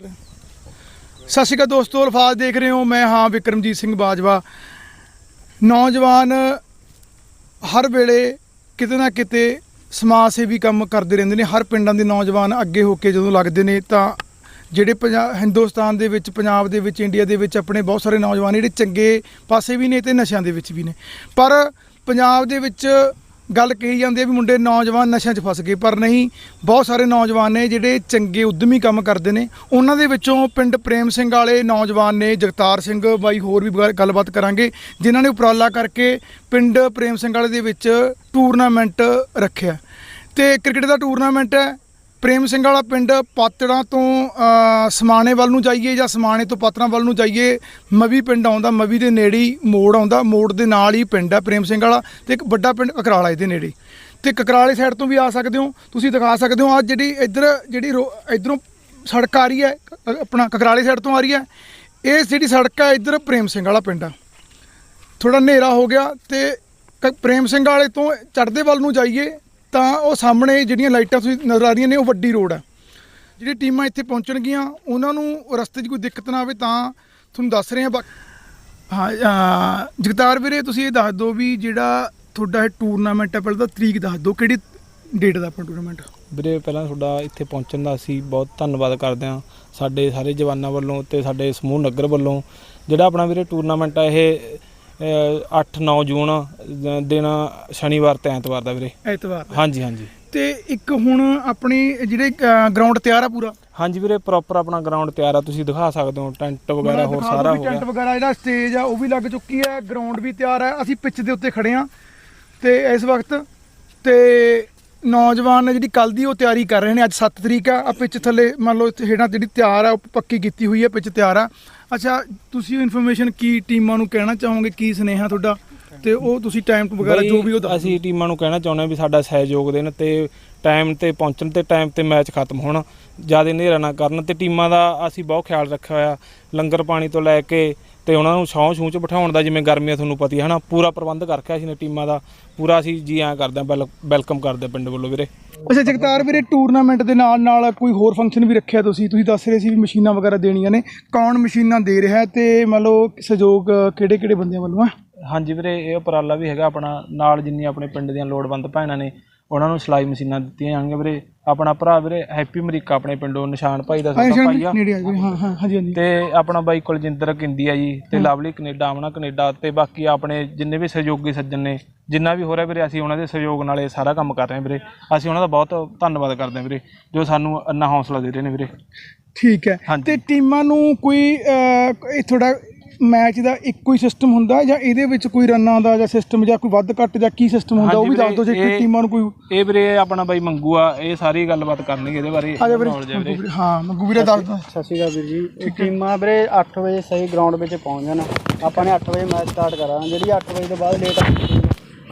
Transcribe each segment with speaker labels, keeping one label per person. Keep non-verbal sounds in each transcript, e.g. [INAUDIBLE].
Speaker 1: ਸਤਿ ਸ਼੍ਰੀ ਅਕਾਲ ਦੋਸਤੋ, ਅਲਫਾਜ਼ ਦੇਖ ਰਹੇ ਹੋ ਮੈਂ ਹਾਂ ਵਿਕਰਮਜੀਤ ਸਿੰਘ ਬਾਜਵਾ। ਨੌਜਵਾਨ ਹਰ ਵੇਲੇ ਕਿਤੇ ਨਾ ਕਿਤੇ ਸਮਾਜ ਸੇਵੀ ਕੰਮ ਕਰਦੇ ਰਹਿੰਦੇ ਨੇ, ਹਰ ਪਿੰਡਾਂ ਦੇ ਨੌਜਵਾਨ ਅੱਗੇ ਹੋ ਕੇ ਜਦੋਂ ਲੱਗਦੇ ਨੇ ਤਾਂ ਜਿਹੜੇ ਪੰਜਾ, ਹਿੰਦੁਸਤਾਨ ਦੇ ਵਿੱਚ, ਪੰਜਾਬ ਦੇ ਵਿੱਚ, ਇੰਡੀਆ ਦੇ ਵਿੱਚ ਆਪਣੇ ਬਹੁਤ ਸਾਰੇ ਨੌਜਵਾਨ ਜਿਹੜੇ ਚੰਗੇ ਪਾਸੇ ਵੀ ਨੇ ਤੇ ਨਸ਼ਿਆਂ ਦੇ ਵਿੱਚ ਵੀ ਨੇ। ਪਰ ਪੰਜਾਬ ਦੇ ਵਿੱਚ ਗੱਲ ਕਹੀ ਜਾਂਦੀ ਹੈ ਵੀ ਮੁੰਡੇ ਨੌਜਵਾਨ ਨਸ਼ਿਆਂ 'ਚ ਫਸ ਗਏ, ਪਰ ਨਹੀਂ, ਬਹੁਤ ਸਾਰੇ ਨੌਜਵਾਨ ਨੇ ਜਿਹੜੇ ਚੰਗੇ ਉਦਮੀ ਕੰਮ ਕਰਦੇ ਨੇ। ਉਹਨਾਂ ਦੇ ਵਿੱਚੋਂ ਪਿੰਡ ਪ੍ਰੇਮ ਸਿੰਘ ਵਾਲੇ ਨੌਜਵਾਨ ਨੇ ਜਗਤਾਰ ਸਿੰਘ, ਬਾਈ ਹੋਰ ਵੀ ਗੱਲ- ਗੱਲਬਾਤ ਕਰਾਂਗੇ, ਜਿਨ੍ਹਾਂ ਨੇ ਉਪਰਾਲਾ ਕਰਕੇ ਪਿੰਡ ਪ੍ਰੇਮ ਸਿੰਘ ਵਾਲੇ ਦੇ ਵਿੱਚ ਟੂਰਨਾਮੈਂਟ ਰੱਖਿਆ। ਤੇ ਕ੍ਰਿਕਟ ਦਾ ਟੂਰਨਾਮੈਂਟ ਹੈ ਪ੍ਰੇਮ ਸਿੰਘ ਵਾਲਾ ਪਿੰਡ ਪਾਤੜਾਂ ਤੋਂ ਸਮਾਣੇ ਵੱਲ ਨੂੰ ਜਾਈਏ ਜਾਂ ਸਮਾਣੇ ਤੋਂ ਪਾਤੜਾਂ ਵੱਲ ਨੂੰ ਜਾਈਏ, ਮਵੀ ਪਿੰਡ ਆਉਂਦਾ, ਮਵੀ ਦੇ ਨੇੜੇ ਮੋੜ ਆਉਂਦਾ, ਮੋੜ ਦੇ ਨਾਲ ਹੀ ਪਿੰਡ ਹੈ ਪ੍ਰੇਮ ਸਿੰਘ ਵਾਲਾ ਤੇ ਇੱਕ ਵੱਡਾ ਪਿੰਡ ਕਕਰਾਲਾ ਇਹਦੇ ਨੇੜੇ ਤੇ ਕਕਰਾਲੇ ਸਾਈਡ ਤੋਂ ਵੀ ਆ ਸਕਦੇ ਹੋ, ਤੁਸੀਂ ਦਿਖਾ ਸਕਦੇ ਹੋ ਆ ਜਿਹੜੀ ਇੱਧਰ, ਜਿਹੜੀ ਰੋ- ਇੱਧਰੋਂ ਸੜਕ ਆ ਰਹੀ ਹੈ ਆਪਣਾ ਕਕਰਾਲੇ ਸਾਈਡ ਤੋਂ ਆ ਰਹੀ ਹੈ, ਇਹ ਜਿਹੜੀ ਸੜਕ ਹੈ ਇੱਧਰ ਪ੍ਰੇਮ ਸਿੰਘ ਵਾਲਾ ਪਿੰਡ ਆ। ਥੋੜਾ ਹਨੇਰਾ ਹੋ ਗਿਆ ਤੇ ਕ- ਪ੍ਰੇਮ ਸਿੰਘ ਵਾਲੇ ਤੋਂ ਚੜ੍ਹਦੇ ਵੱਲ ਨੂੰ ਜਾਈਏ ਤਾਂ ਉਹ ਸਾਹਮਣੇ ਜਿਹੜੀਆਂ ਲਾਈਟਾਂ ਤੁਸੀਂ ਨਜ਼ਰ ਆ ਰਹੀਆਂ ਨੇ, ਉਹ ਵੱਡੀ ਰੋਡ ਹੈ ਜਿਹੜੀ ਟੀਮਾਂ ਇੱਥੇ ਪਹੁੰਚਣਗੀਆਂ, ਉਹਨਾਂ ਨੂੰ ਰਸਤੇ 'ਚ ਕੋਈ ਦਿੱਕਤ ਨਾ ਆਵੇ ਤਾਂ ਤੁਹਾਨੂੰ ਦੱਸ ਰਹੇ ਹਾਂ ਬਾ- ਹਾਂ ਜਗਤਾਰ ਵੀਰੇ, ਤੁਸੀਂ ਇਹ ਦੱਸ ਦਿਓ ਵੀ ਜਿਹੜਾ ਤੁਹਾਡਾ ਇਹ ਟੂਰਨਾਮੈਂਟ ਹੈ ਪਹਿਲਾਂ ਤਾਂ ਤਰੀਕ ਦੱਸ ਦਿਓ, ਕਿਹੜੀ ਡੇਟ ਦਾ ਆਪਣਾ ਟੂਰਨਾਮੈਂਟ
Speaker 2: ਵੀਰੇ, ਪਹਿਲਾਂ ਤੁਹਾਡਾ ਇੱਥੇ ਪਹੁੰਚਣ ਦਾ ਅਸੀਂ ਬਹੁਤ ਧੰਨਵਾਦ ਕਰਦੇ ਹਾਂ ਸਾਡੇ ਸਾਰੇ ਜਵਾਨਾਂ ਵੱਲੋਂ ਤੇ ਸਾਡੇ ਸਮੂਹ ਨਗਰ ਵੱਲੋਂ। ਜਿਹੜਾ ਆਪਣਾ ਵੀਰੇ ਟੂਰਨਾਮੈਂਟ ਆ, ਇਹ 8-9 ਜੂਨ ਦਿਨ ਸ਼ਨੀਵਾਰ ਤੇ ਐਤਵਾਰ ਦਾ ਵੀਰੇ।
Speaker 1: ਐਤਵਾਰ ਦਾ।
Speaker 2: ਹਾਂਜੀ ਹਾਂਜੀ।
Speaker 1: ਤੇ ਇੱਕ ਹੁਣ ਆਪਣੀ ਜਿਹੜੇ ਗਰਾਊਂਡ ਤਿਆਰ ਆ ਪੂਰਾ?
Speaker 2: ਹਾਂਜੀ ਵੀਰੇ ਪ੍ਰੋਪਰ ਆਪਣਾ ਗਰਾਊਂਡ ਤਿਆਰ ਆ। ਤੁਸੀਂ ਦਿਖਾ ਸਕਦੇ ਹੋ ਟੈਂਟ ਵਗੈਰਾ ਹੋਰ ਸਾਰਾ ਹੋ
Speaker 1: ਟੈਂਟ
Speaker 2: ਗਿਆ
Speaker 1: ਵਗੈਰਾ ਜਿਹੜਾ ਸਟੇਜ ਆ ਉਹ ਵੀ ਲੱਗ ਚੁੱਕੀ ਹੈ ਗਰਾਊਂਡ ਵੀ ਤਿਆਰ ਹੈ ਅਸੀਂ ਪਿੱਚ ਦੇ ਉੱਤੇ ਖੜੇ ਆ। ਤੇ ਇਸ ਵਕਤ ਤੇ ਨੌਜਵਾਨ ਨੇ ਜਿਹੜੀ ਕੱਲ ਦੀ ਉਹ ਤਿਆਰੀ ਕਰ ਰਹੇ ਨੇ ਅੱਜ 7 ਤਰੀਕ ਆ। ਆ ਪਿੱਚ ਥੱਲੇ ਮੰਨ ਲਓ ਇੱਥੇ ਹੇਠਾਂ ਜਿਹੜੀ ਤਿਆਰ ਆ ਉਹ ਪੱਕੀ ਕੀਤੀ ਹੋਈ ਹੈ ਪਿੱਚ ਤਿਆਰ ਆ। ਅੱਛਾ ਤੁਸੀਂ ਇਨਫੋਰਮੇਸ਼ਨ ਕੀ ਟੀਮਾਂ ਨੂੰ ਕਹਿਣਾ ਚਾਹੋਗੇ? ਕੀ ਸੁਨੇਹਾ ਤੁਹਾਡਾ? ਤੇ ਉਹ ਤੁਸੀਂ ਟਾਈਮ ਵਗੈਰਾ ਜੋ ਵੀ ਉਹ ਦੱਸ
Speaker 2: ਅਸੀਂ ਟੀਮਾਂ ਨੂੰ ਕਹਿਣਾ ਚਾਹੁੰਦੇ ਹਾਂ ਵੀ ਸਾਡਾ ਸਹਿਯੋਗ ਦੇਣ ਤੇ ਟਾਈਮ ਤੇ ਪਹੁੰਚਣ ਤੇ ਟਾਈਮ ਤੇ ਮੈਚ ਖਤਮ ਹੋਣ ਜ਼ਿਆਦਾ ਹਨੇਰਾ ਨਾ ਕਰਨ ਤੇ ਟੀਮਾਂ ਦਾ ਅਸੀਂ ਬਹੁਤ ਖਿਆਲ ਰੱਖਿਆ ਹੋਇਆ। ਲੰਗਰ ਪਾਣੀ ਤੋਂ ਲੈ ਕੇ ਤੇ ਉਹਨਾਂ ਨੂੰ ਛਾਂ ਛੂੰ ਚ ਬਿਠਾਉਣ ਦਾ ਜਿਵੇਂ ਗਰਮੀਆਂ ਤੁਹਾਨੂੰ ਪਤੀ ਹੈ ਹਨਾ ਪੂਰਾ ਪ੍ਰਬੰਧ ਕਰ ਰੱਖਿਆ ਅਸੀਂ ਨੇ ਟੀਮਾਂ ਦਾ ਪੂਰਾ ਅਸੀਂ ਜੀ ਆਂ ਕਰਦੇ ਹਾਂ ਵੈਲਕਮ ਕਰਦੇ ਹਾਂ ਪਿੰਡ ਵੱਲੋਂ ਵੀਰੇ।
Speaker 1: ਅੱਛਾ ਜਗਤਾਰ ਵੀਰੇ ਟੂਰਨਾਮੈਂਟ ਦੇ ਨਾਲ ਨਾਲ ਕੋਈ ਹੋਰ ਫੰਕਸ਼ਨ ਵੀ ਰੱਖਿਆ ਤੁਸੀਂ? ਤੁਸੀਂ ਦੱਸ ਰਹੇ ਸੀ ਵੀ ਮਸ਼ੀਨਾਂ ਵਗੈਰਾ ਦੇਣੀਆਂ ਨੇ। ਕੌਣ ਮਸ਼ੀਨਾਂ ਦੇ ਰਿਹਾ ਤੇ ਮੰਨ ਲਓ ਸਹਿਯੋਗ ਕਿਹੜੇ ਕਿਹੜੇ ਬੰਦਿਆਂ ਵੱਲੋਂ ਹੈ
Speaker 2: ਹਾਂਜੀ ਵੀਰੇ ਇਹ ਉਪਰਾਲਾ ਵੀ ਹੈਗਾ ਆਪਣਾ ਨਾਲ ਜਿੰਨੀ ਆਪਣੇ ਪਿੰਡ ਦੀਆਂ ਲੋੜਵੰਦ ਭੈਣਾਂ ਨੇ ਉਹਨਾਂ ਨੂੰ ਸਿਲਾਈ ਮਸ਼ੀਨਾਂ ਦਿੱਤੀਆਂ ਜਾਣਗੀਆਂ ਵੀਰੇ। ਆਪਣਾ ਭਰਾ ਵੀਰੇ ਹੈਪੀ ਅਮਰੀਕਾ ਆਪਣੇ ਪਿੰਡੋਂ ਨਿਸ਼ਾਨ ਭਾਈ ਦਾ ਛੋਟਾ ਭਾਈ ਆ।
Speaker 1: ਨੇੜੇ ਆ ਜੀ ਹਾਂ ਹਾਂ ਹਾਂਜੀ ਹਾਂਜੀ।
Speaker 2: ਤੇ ਆਪਣਾ ਬਾਈ ਕੁਲਜਿੰਦਰ ਕਿੰਦੀ ਆ ਜੀ ਤੇ ਲਵਲੀ ਕੈਨੇਡਾ ਆਮਨਾ ਕੈਨੇਡਾ ਤੇ ਬਾਕੀ ਆਪਣੇ ਜਿੰਨੇ ਵੀ ਸਹਿਯੋਗੀ ਸੱਜਣ ਨੇ ਜਿੰਨਾ ਵੀ ਹੋ ਰਿਹਾ ਵੀਰੇ ਅਸੀਂ ਉਹਨਾਂ ਦੇ ਸਹਿਯੋਗ ਨਾਲ ਇਹ ਸਾਰਾ ਕੰਮ ਕਰ ਰਹੇ ਹਾਂ ਵੀਰੇ। ਅਸੀਂ ਉਹਨਾਂ ਦਾ ਬਹੁਤ ਧੰਨਵਾਦ ਕਰਦੇ ਹਾਂ ਵੀਰੇ ਜੋ ਸਾਨੂੰ ਇੰਨਾ ਹੌਸਲਾ ਦੇ ਰਹੇ ਨੇ ਵੀਰੇ।
Speaker 1: ਠੀਕ ਹੈ। ਤੇ ਟੀਮਾਂ ਨੂੰ ਕੋਈ ਇਹ ਥੋੜਾ ਮੈਚ ਦਾ ਇੱਕੋ ਹੀ ਸਿਸਟਮ ਹੁੰਦਾ ਜਾਂ ਇਹਦੇ ਵਿੱਚ ਕੋਈ ਰਨਾਂ ਦਾ ਜਾਂ ਸਿਸਟਮ ਜਾਂ ਕੋਈ ਵੱਧ ਘੱਟ ਜਾਂ ਕੀ ਸਿਸਟਮ ਹੁੰਦਾ ਉਹ ਵੀ ਦੱਸ ਦਿਓ ਜੇ ਕਿ ਟੀਮਾਂ ਨੂੰ ਕੋਈ
Speaker 2: ਇਹ ਵੀਰੇ ਆਪਣਾ ਬਾਈ ਮੰਗੂ ਆ ਇਹ ਸਾਰੀ ਗੱਲਬਾਤ ਕਰਨਗੇ ਇਹਦੇ ਬਾਰੇ
Speaker 1: ਆ ਜਾ ਵੀਰੇ
Speaker 2: ਆ
Speaker 1: ਹਾਂ ਮੰਗੂ ਵੀਰੇ ਦੱਸ ਦੋ
Speaker 3: ਸਤਿ ਸ਼੍ਰੀ ਅਕਾਲ ਵੀਰ ਜੀ ਇਹ ਟੀਮਾਂ ਵੀਰੇ 8 ਵਜੇ ਸਹੀ ਗਰਾਊਂਡ ਵਿੱਚ ਪਹੁੰਚ ਜਾਣ। ਆਪਾਂ ਨੇ 8 ਵਜੇ ਮੈਚ ਸਟਾਰਟ ਕਰਾਂਗੇ ਜਿਹੜੀ 8 ਵਜੇ ਤੋਂ ਬਾਅਦ ਲੇਟ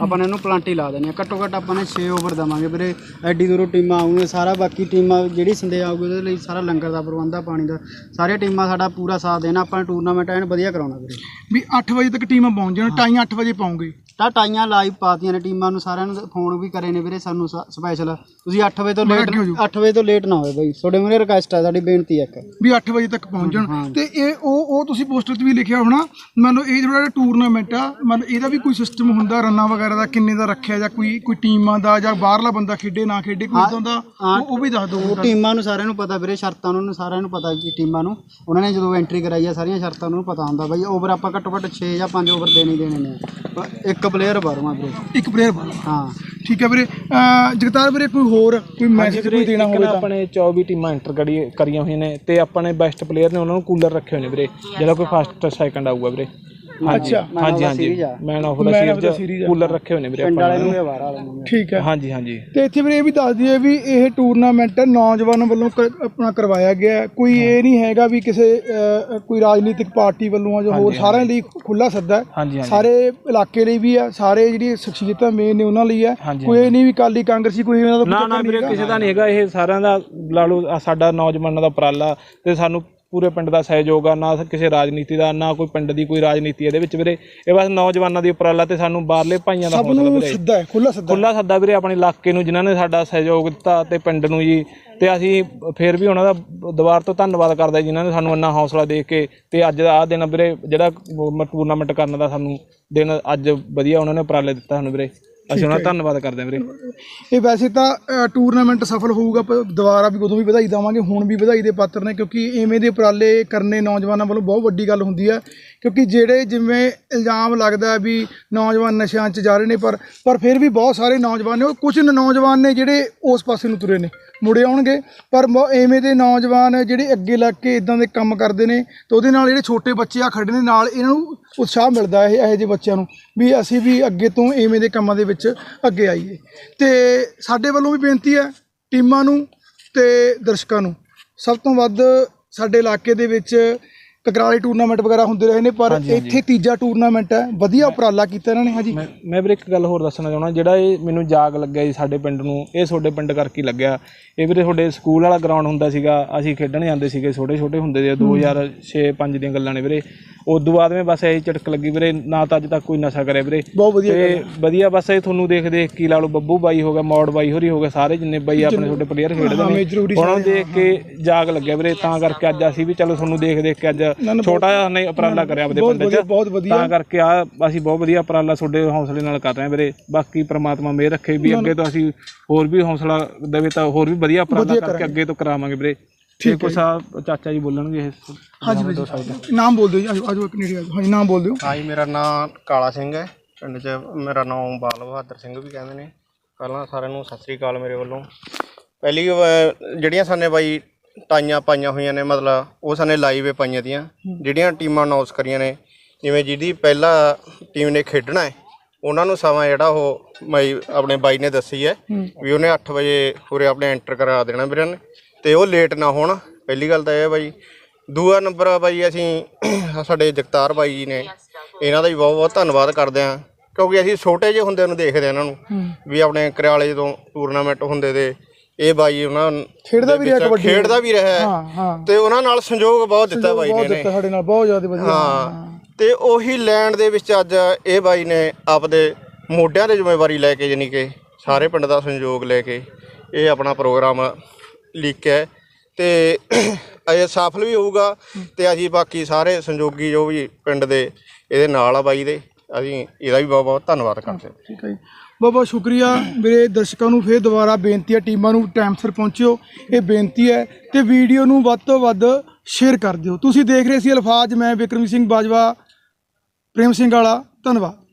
Speaker 3: ਆਪਾਂ ਨੇ ਇਹਨੂੰ ਪਲਾਂਟੀ ਲਾ ਦੇਣੀ ਆ। ਘੱਟੋ ਘੱਟ ਆਪਾਂ ਨੇ 6 ਓਵਰ ਦਵਾਂਗੇ ਵੀਰੇ। ਐਡੀ ਦੂਰੋਂ ਟੀਮਾਂ ਆਉਂਗੀਆਂ ਸਾਰਾ ਬਾਕੀ ਟੀਮਾਂ ਜਿਹੜੀ ਸੰਦੇ ਆਊਗੀ ਉਹਦੇ ਲਈ ਸਾਰਾ ਲੰਗਰ ਦਾ, ਪ੍ਰਬੰਧ ਆ ਪਾਣੀ ਦਾ, ਸਾਰੀਆਂ ਟੀਮਾਂ ਸਾਡਾ ਪੂਰਾ ਸਾਥ ਦੇਣਾ। ਆਪਾਂ ਨੇ ਟੂਰਨਾਮੈਂਟ ਐਨ ਵਧੀਆ ਕਰਾਉਣਾ ਵੀਰੇ।
Speaker 1: ਵੀ 8 ਵਜੇ ਤੱਕ ਟੀਮਾਂ ਪਹੁੰਚ ਜਾਣ ਟਾਈਆਂ 8 ਵਜੇ ਪਾਉਂਗੇ।
Speaker 3: ਤਾਂ ਟਾਈਆਂ ਲਾਈਵ ਪਾਤੀਆਂ ਨੇ ਟੀਮਾਂ ਨੂੰ ਸਾਰਿਆਂ ਨੂੰ ਫੋਨ ਵੀ ਕਰੇ ਨੇ ਵੀਰੇ ਸਾਨੂੰ ਸਪੈਸ਼ਲ ਤੁਸੀਂ 8 ਵਜੇ ਤੋਂ ਲੇਟ
Speaker 1: ਅੱਗੇ ਹੋ। ਜਾਓ।
Speaker 3: 8 ਵਜੇ ਤੋਂ ਲੇਟ ਨਾ ਹੋਵੇ ਬਾਈ। ਤੁਹਾਡੇ ਮੂਹਰੇ ਰਿਕੁਐਸਟ ਆ ਸਾਡੀ ਬੇਨਤੀ ਹੈ ਇੱਕ।
Speaker 1: ਵੀ 8 ਵਜੇ ਤੱਕ ਪਹੁੰਚ ਜਾਣ। ਤੇ ਇਹ ਉਹ ਉਹ ਤੁਸੀਂ ਪੋਸਟਰ 'ਤੇ ਵੀ ਲਿਖਿਆ ਹੋਣਾ ਮੰਨ ਲਓ ਇਹ ਜਿਹੜਾ ਟੂਰਨਾਮੈਂਟ ਆ ਮੰਨ ਲਓ ਇਹਦਾ ਵੀ ਕੋਈ ਸਿਸਟਮ ਹੁੰਦਾ ਰੰਨਾਂ ਵਗੈਰਾ ਦਾ ਕਿੰਨੇ ਦਾ ਰੱਖਿਆ ਜਾਂ ਕੋਈ ਕੋਈ ਟੀਮਾਂ ਦਾ ਜਾਂ ਬਾਹਰਲਾ ਬੰਦਾ ਖੇਡੇ ਨਾ ਖੇਡੇ ਕੋਈ ਇਦਾਂ ਦਾ ਉਹ- ਵੀ ਦੱਸ ਦਿਓ।
Speaker 3: ਟੀਮਾਂ ਨੂੰ ਸਾਰਿਆਂ ਨੂੰ ਪਤਾ ਵੀਰੇ ਸ਼ਰਤਾਂ ਉਹਨਾਂ ਨੂੰ ਸਾਰਿਆਂ ਨੂੰ ਪਤਾ ਕਿ ਟੀਮਾਂ ਨੂੰ। ਉਹਨਾਂ ਨੇ ਜਦੋਂ ਐਂਟਰੀ ਕਰਾਈ ਆ ਸਾਰੀਆਂ ਸ਼ਰਤਾਂ ਨੂੰ ਪਤਾ ਹੁੰਦਾ ਬਾਈ ਓਵਰ ਆਪਾਂ ਘੱਟੋ ਘੱਟ 6 ਜਾਂ 5 ਓਵਰ ਦੇਣੇ ਹੀ ਦੇਣੇ ਨੇ। ਇੱਕ ਪਲੇਅਰ ਬਾਰਵਾਂ ਵੀਰੇ।
Speaker 1: ਇੱਕ ਪਲੇਅਰ ਵਾਲਾ
Speaker 3: ਹਾਂ।
Speaker 1: ਠੀਕ ਹੈ ਵੀਰੇ। ਅਹ ਜਗਤਾਰ ਵੀਰੇ ਕੋਈ ਹੋਰ ਕੋਈ ਮੈਸੇਜ ਕੋਈ ਦੇਣਾ ਹੋਵੇ ਤਾਂ?
Speaker 2: ਆਪਣੇ 24 ਟੀਮਾਂ ਐਂਟਰ ਕਰੀ ਕਰੀਆਂ ਹੋਈਆਂ ਨੇ ਤੇ ਆਪਣੇ ਬੈਸਟ ਪਲੇਅਰ ਨੇ ਉਹਨਾਂ ਨੂੰ ਕੂਲਰ ਰੱਖੇ ਹੋਏ ਨੇ ਵੀਰੇ। ਜਿਹੜਾ ਕੋਈ ਫਸਟ ਸੈਕੰਡ ਆਊਗਾ ਵੀਰੇ।
Speaker 1: ਅੱਛਾ,
Speaker 2: ਹਾਂਜੀ ਹਾਂਜੀ। Man of the
Speaker 1: Man of the
Speaker 2: series
Speaker 1: ਆ।
Speaker 2: ਕੂਲਰ ਰੱਖੇ ਹੋਏ ਨੇ ਵੀਰੇ
Speaker 3: ਪਿੰਡ
Speaker 2: ਆਪਾਂ
Speaker 3: ਵਾਲੇ ਨੂੰ
Speaker 2: ਨੇ।
Speaker 3: ਇਹ ਵਾਰ ਵਾਲੇ ਨੂੰ
Speaker 1: ਠੀਕ ਹੈ।
Speaker 2: ਹਾਂਜੀ ਹਾਂਜੀ।
Speaker 1: ਤੇ ਇੱਥੇ ਵੀਰੇ ਇਹ ਵੀ ਦੱਸ ਦਈਏ ਵੀ ਇਹ ਟੂਰਨਾਮੈਂਟ ਨੌਜਵਾਨਾਂ ਵੱਲੋਂ ਆਪਣਾ ਕਰਵਾਇਆ ਗਿਆ ਹੈ। ਕੋਈ ਇਹ ਨਹੀਂ ਹੈਗਾ ਵੀ ਕਿਸੇ ਕੋਈ ਰਾਜਨੀਤਿਕ ਪਾਰਟੀ ਵੱਲੋਂ ਆ ਜਾਂ ਹੋਰ ਸਾਰਿਆਂ ਲਈ ਖੁੱਲਾ ਸੱਦਾ ਹੈ।
Speaker 2: ਹਾਂਜੀ ਹਾਂਜੀ।
Speaker 1: ਸਾਰੇ ਇਲਾਕੇ ਲਈ ਵੀ ਆ ਸਾਰੇ ਜਿਹੜੀ ਸ਼ਖਸੀਅਤਾਂ ਮੇਨ ਨੇ ਉਹਨਾਂ ਲਈ ਆ
Speaker 2: ਹਾਂਜੀ,
Speaker 1: ਕੋਈ ਇਹ ਨਹੀਂ ਵੀ ਕਾਲੀ ਕਾਂਗਰਸੀ ਕੋਈ ਇਹਨਾਂ ਦਾ
Speaker 2: ਨਾ ਨਾ ਵੀਰੇ ਕਿਸੇ ਦਾ ਨਹੀਂ ਹੈਗਾ। ਇਹ ਸਾਰਿਆਂ ਦਾ ਲਾ ਲਓ ਆਹ ਸਾਡਾ ਨੌਜਵਾਨਾਂ ਦਾ ਉਪਰਾਲਾ ਤੇ ਸਾਨੂੰ ਪੂਰੇ ਪਿੰਡ ਦਾ ਸਹਿਯੋਗ ਆ ਨਾ ਕਿਸੇ ਰਾਜਨੀਤੀ ਦਾ ਨਾ ਕੋਈ ਪਿੰਡ ਦੀ ਕੋਈ ਰਾਜਨੀਤੀ ਇਹਦੇ ਵਿੱਚ ਵੀਰੇ। ਇਹ ਬਸ ਨੌਜਵਾਨਾਂ ਦੀ ਉਪਰਾਲਾ ਤੇ ਸਾਨੂੰ ਬਾਹਰਲੇ ਭਾਈਆਂ ਦਾ
Speaker 1: ਸਭ
Speaker 2: ਹੌਸਲਾ
Speaker 1: ਨੂੰ
Speaker 2: ਵੀਰੇ।
Speaker 1: ਸਿੱਧਾ ਹੈ ਖੁੱਲਾ ਸਿੱਧਾ
Speaker 2: ਖੁੱਲਾ ਸੱਦਾ ਵੀਰੇ ਆਪਣੇ ਇਲਾਕੇ ਨੂੰ ਜਿਨ੍ਹਾਂ ਨੇ ਸਾਡਾ ਸਹਿਯੋਗ ਦਿੱਤਾ ਤੇ ਪਿੰਡ ਨੂੰ ਜੀ। ਤੇ ਅਸੀਂ ਫੇਰ ਵੀ ਉਹਨਾਂ ਦਾ ਦੁਬਾਰ ਤੋਂ ਧੰਨਵਾਦ ਕਰਦੇ ਜਿਨ੍ਹਾਂ ਨੇ ਸਾਨੂੰ ਇੰਨਾ ਹੌਸਲਾ ਦੇ ਕੇ ਤੇ ਅੱਜ ਦਾ ਆਹ ਦਿਨ ਵੀਰੇ ਜਿਹੜਾ ਟੂਰਨਾਮੈਂਟ ਕਰਨ ਦਾ ਸਾਨੂੰ ਦਿਨ ਅੱਜ ਵਧੀਆ ਉਹਨਾਂ ਨੇ ਉਪਰਾਲੇ ਦਿੱਤਾ ਸਾਨੂੰ ਵੀਰੇ। ਅਸੀਂ ਉਹਨਾਂ ਦਾ ਧੰਨਵਾਦ ਕਰਦੇ ਹਾਂ ਵੀਰੇ।
Speaker 1: ਇਹ ਵੈਸੇ ਤਾਂ ਟੂਰਨਾਮੈਂਟ ਸਫਲ ਹੋਊਗਾ ਪਰ ਦੁਬਾਰਾ ਵੀ ਉਦੋਂ ਵੀ ਵਧਾਈ ਦੇਵਾਂਗੇ ਹੁਣ ਵੀ ਵਧਾਈ ਦੇ ਪਾਤਰ ਨੇ ਕਿਉਂਕਿ ਐਵੇਂ ਦੇ ਉਪਰਾਲੇ ਕਰਨੇ ਨੌਜਵਾਨਾਂ ਵੱਲੋਂ ਬਹੁਤ ਵੱਡੀ ਗੱਲ ਹੁੰਦੀ ਹੈ ਕਿਉਂਕਿ ਜਿਹੜੇ ਜਿਵੇਂ ਇਲਜ਼ਾਮ ਲੱਗਦਾ ਵੀ ਨੌਜਵਾਨ ਨਸ਼ਿਆਂ 'ਚ ਜਾ ਰਹੇ ਨੇ ਪਰ ਪਰ ਫਿਰ ਵੀ ਬਹੁਤ ਸਾਰੇ ਨੌਜਵਾਨ ਨੇ ਉਹ ਕੁਝ ਨੌਜਵਾਨ ਨੇ ਜਿਹੜੇ ਉਸ ਪਾਸੇ ਨੂੰ ਤੁਰੇ ਨੇ ਮੁੜੇ ਆਉਣਗੇ ਪਰ ਮ- ਐਵੇਂ ਦੇ ਨੌਜਵਾਨ ਜਿਹੜੇ ਅੱਗੇ ਲੱਗ ਕੇ ਇਦਾਂ ਦੇ ਕੰਮ ਕਰਦੇ ਨੇ ਤੇ ਉਹਦੇ ਨਾਲ ਜਿਹੜੇ ਛੋਟੇ ਬੱਚੇ ਆ ਖੜੇ ਨੇ ਨਾਲ ਇਹਨਾਂ ਨੂੰ ਉਤਸ਼ਾਹ ਮਿਲਦਾ ਹੈ ਇਹੋ ਜਿਹੇ ਬੱਚਿਆਂ ਨੂੰ ਵੀ ਅਸੀਂ ਵੀ ਅੱਗੇ ਤੋਂ ਐਵੇਂ ਦੇ ਕੰਮਾਂ ਦੇ ਵਿੱਚ ਅੱਗੇ ਆਈਏ। ਤੇ ਸਾਡੇ ਵੱਲੋਂ ਵੀ ਬੇਨਤੀ ਹੈ ਟੀਮਾਂ ਨੂੰ ਤੇ ਦਰਸ਼ਕਾਂ ਨੂੰ। ਸਭ ਤੋਂ ਵੱਧ ਸਾਡੇ ਇਲਾਕੇ ਦੇ ਵਿੱਚ ਕਕਰਾਲੇ ਟੂਰਨਾਮੈਂਟ ਵਗੈਰਾ ਹੁੰਦੇ ਰਹੇ ਨੇ ਪਰ ਇੱਥੇ ਤੀਜਾ ਟੂਰਨਾਮੈਂਟ ਹੈ। ਵਧੀਆ ਉਪਰਾਲਾ ਕੀਤਾ ਇਹਨਾਂ ਨੇ ਹਾਂਜੀ।
Speaker 2: ਮੈਂ ਮੈਂ ਵੀਰੇ ਇੱਕ ਗੱਲ ਹੋਰ ਦੱਸਣਾ ਚਾਹੁੰਦਾ ਜਿਹੜਾ ਇਹ ਮੈਨੂੰ ਜਾਗ ਲੱਗਿਆ ਜੀ ਸਾਡੇ ਪਿੰਡ ਨੂੰ ਇਹ ਤੁਹਾਡੇ ਪਿੰਡ ਕਰਕੇ ਹੀ ਲੱਗਿਆ। ਇਹ ਵੀਰੇ ਤੁਹਾਡੇ ਸਕੂਲ ਵਾਲਾ ਗਰਾਊਂਡ ਹੁੰਦਾ ਸੀਗਾ ਅਸੀਂ ਖੇਡਣ ਜਾਂਦੇ ਸੀਗੇ ਛੋਟੇ ਛੋਟੇ ਹੁੰਦੇ ਦੇ 2006 5 ਦੀਆਂ ਗੱਲਾਂ ਨੇ ਵੀਰੇ। ਉਸ ਤੋਂ ਬਾਅਦ ਮੈਂ ਬਸ ਇਹੀ ਝਟਕ ਲੱਗੀ ਵੀਰੇ ਨਾ ਤਾਂ ਅੱਜ ਤੱਕ ਕੋਈ ਨਸ਼ਾ ਕਰਿਆ ਵੀਰੇ।
Speaker 1: ਬਹੁਤ ਵਧੀਆ
Speaker 2: ਤੇ ਵਧੀਆ ਬਸ ਇਹ ਤੁਹਾਨੂੰ ਦੇਖ ਦੇਖ ਕੀ ਲਾ ਲਓ ਬੱਬੂ ਬਾਈ ਹੋ ਗਿਆ ਮੌੜ ਬਾਈ ਹੋਰੀ ਹੋ ਗਿਆ ਸਾਰੇ ਜਿੰਨੇ ਬਾਈ ਆਪਣੇ ਤੁਹਾਡੇ ਪਲੇਅਰ ਖੇਡਦੇ
Speaker 1: ਹਾਂ,
Speaker 2: ਨੇ
Speaker 1: ਮੈਂ ਜ਼ਰੂਰੀ
Speaker 2: ਉਹਨਾਂ ਨੂੰ ਦੇਖ ਕੇ ਜਾਗ ਲੱਗਿਆ ਵੀਰੇ। ਤਾਂ ਕਰਕੇ ਅੱਜ ਅਸੀਂ ਵੀ ਚਲੋ ਤੁਹਾਨੂੰ ਦੇਖ ਦੇਖ ਕੇ ਅੱਜ ਛੋਟਾ ਜਿਹਾ ਨੇ ਉਪਰਾਲਾ ਕਰਿਆ ਆਪਦੇ ਪਿੰਡ 'ਚ
Speaker 1: ਵਧੀਆ ਬਹੁਤ ਵਧੀਆ।
Speaker 2: ਤਾਂ ਕਰਕੇ ਆ ਅਸੀਂ ਬਹੁਤ ਵਧੀਆ ਉਪਰਾਲਾ ਤੁਹਾਡੇ ਹੌਸਲੇ ਨਾਲ ਕਰ ਰਹੇ ਹਾਂ ਵੀਰੇ। ਬਾਕੀ ਪ੍ਰਮਾਤਮਾ ਮਿਹਰ ਰੱਖੇ ਵੀ ਅੱਗੇ ਤੋਂ ਅਸੀਂ ਹੋਰ ਵੀ ਹੌਸਲਾ ਦੇਵੇ ਤਾਂ ਹੋਰ ਵੀ ਵਧੀਆ ਉਪਰਾਲਾ ਕਰਕੇ ਅੱਗੇ ਤੋਂ ਕਰਾਵਾਂਗੇ ਵੀਰੇ। ਠੀਕ ਕੁਛ ਆ ਚਾਚਾ ਜੀ ਬੋਲਣਗੇ ਇਹ
Speaker 1: ਹਾਂਜੀ ਭਾਈ ਨਾਮ ਬੋਲ ਦਿਓ ਜੀ। ਆਜੋ ਇੱਕ ਨੇੜੇ ਆਜੋ। ਹਾਂਜੀ ਨਾਮ ਬੋਲ ਦਿਓ।
Speaker 4: ਹਾਂਜੀ ਮੇਰਾ ਨਾਮ ਕਾਲਾ ਸਿੰਘ ਹੈ। ਪਿੰਡ 'ਚ ਮੇਰਾ ਨਾਮ ਬਾਲ ਬਹਾਦਰ ਸਿੰਘ ਵੀ ਕਹਿੰਦੇ ਨੇ। ਪਹਿਲਾਂ ਸਾਰਿਆਂ ਨੂੰ ਸਤਿ ਸ੍ਰੀ ਅਕਾਲ ਮੇਰੇ ਵੱਲੋਂ। ਪਹਿਲੀ ਜਿਹੜੀਆਂ ਸਾਨੇ ਬਾਈ ਟਾਈਆਂ ਪਾਈਆਂ ਹੋਈਆਂ ਨੇ ਮਤਲਬ ਉਹ ਸਾਨੇ ਲਾਈਵ ਪਾਈਆਂ ਦੀਆਂ ਜਿਹੜੀਆਂ ਟੀਮਾਂ ਅਨਾਉਂਸ ਕਰੀਆਂ ਨੇ ਜਿਵੇਂ ਜਿਹਦੀ ਪਹਿਲਾ ਟੀਮ ਨੇ ਖੇਡਣਾ ਹੈ ਉਹਨਾਂ ਨੂੰ ਸਮਾਂ ਜਿਹੜਾ ਉਹ ਮਾਈ ਆਪਣੇ ਬਾਈ ਨੇ ਦੱਸੀ ਹੈ। ਵੀ ਉਹਨੇ 8 ਵਜੇ ਪੂਰੇ ਆਪਣੇ ਐਂਟਰ ਕਰਾ ਦੇਣਾ ਵੀਰਾਂ ਨੇ ਤੇ ਉਹ ਲੇਟ ਨਾ ਹੋਣ। ਪਹਿਲੀ ਗੱਲ ਤਾਂ ਇਹ ਹੈ ਬਾਈ ਦੂਆ ਨੰਬਰ ਆ ਬਾਈ ਅਸੀਂ [COUGHS] ਸਾਡੇ ਜਗਤਾਰ ਬਾਈ ਜੀ ਨੇ ਇਹਨਾਂ ਦਾ ਵੀ ਬਹੁਤ ਬਹੁਤ ਧੰਨਵਾਦ ਕਰਦੇ ਹਾਂ ਕਿਉਂਕਿ ਅਸੀਂ ਛੋਟੇ ਜਿਹੇ ਹੁੰਦੇ ਨੂੰ ਦੇਖਦੇ ਇਹਨਾਂ ਨੂੰ ਵੀ ਆਪਣੇ ਕਰਿਆਲੇ ਜਦੋਂ ਟੂਰਨਾਮੈਂਟ ਹੁੰਦੇ ਤੇ ਇਹ ਬਾਈ ਉਹਨਾਂ
Speaker 1: ਖੇਡਦਾ ਵੀ ਰਿਹਾ ਕਬੱਡੀ।
Speaker 4: ਖੇਡਦਾ ਵੀ ਰਿਹਾ ਹੈ।
Speaker 1: ਹਾਂ ਹਾਂ।
Speaker 4: ਤੇ ਉਹਨਾਂ ਨਾਲ ਸੰਯੋਗ ਬਹੁਤ ਦਿੱਤਾ ਬਾਈ
Speaker 1: ਬਹੁਤ
Speaker 4: ਨੇ
Speaker 1: ਦਿੱਤਾ ਸਾਡੇ ਨਾਲ ਬਹੁਤ ਜ਼ਿਆਦਾ ਵਧੀਆ।
Speaker 4: ਹਾਂ। ਤੇ ਉਹੀ ਲੈਂਡ ਦੇ ਵਿੱਚ ਅੱਜ ਇਹ ਬਾਈ ਨੇ ਆਪਦੇ ਮੋਢਿਆਂ ਤੇ ਜ਼ਿੰਮੇਵਾਰੀ ਲੈ ਕੇ ਜਾਨੀ ਕਿ ਸਾਰੇ ਪਿੰਡ ਦਾ ਸੰਯੋਗ ਲੈ ਕੇ ਇਹ ਆਪਣਾ ਪ੍ਰੋਗਰਾਮ ਲਿਖਿਆ ਤੇ ਇਹ ਸਫਲ ਵੀ ਹੋਊਗਾ ਤੇ ਅਸੀਂ ਬਾਕੀ ਸਾਰੇ ਸੰਯੋਗੀ ਜੋ ਵੀ ਪਿੰਡ ਦੇ ਇਹਦੇ ਨਾਲ ਆ ਬਾਈ ਦੇ। ਅਸੀਂ ਇਹਦਾ ਵੀ ਬਹੁਤ ਬਹੁਤ ਧੰਨਵਾਦ ਕਰਦੇ ਹਾਂ।
Speaker 1: ਠੀਕ ਹੈ ਜੀ। ਬਹੁਤ ਬਹੁਤ ਸ਼ੁਕਰੀਆ ਮੇਰੇ ਦਰਸ਼ਕਾਂ ਨੂੰ ਫੇਰ ਦੁਬਾਰਾ ਬੇਨਤੀ ਹੈ ਟੀਮਾਂ ਨੂੰ ਟਾਈਮ ਸਿਰ ਪਹੁੰਚਿਓ। ਇਹ ਬੇਨਤੀ ਹੈ ਤੇ ਵੀਡੀਓ ਨੂੰ ਵੱਧ ਤੋਂ ਵੱਧ ਸ਼ੇਅਰ ਕਰ ਦਿਓ। ਤੁਸੀਂ ਦੇਖ ਰਹੇ ਸੀ ਅਲਫਾਜ਼ ਮੈਂ ਵਿਕਰਮ ਸਿੰਘ ਬਾਜਵਾ ਪ੍ਰੇਮ ਸਿੰਘ ਵਾਲਾ ਧੰਨਵਾਦ।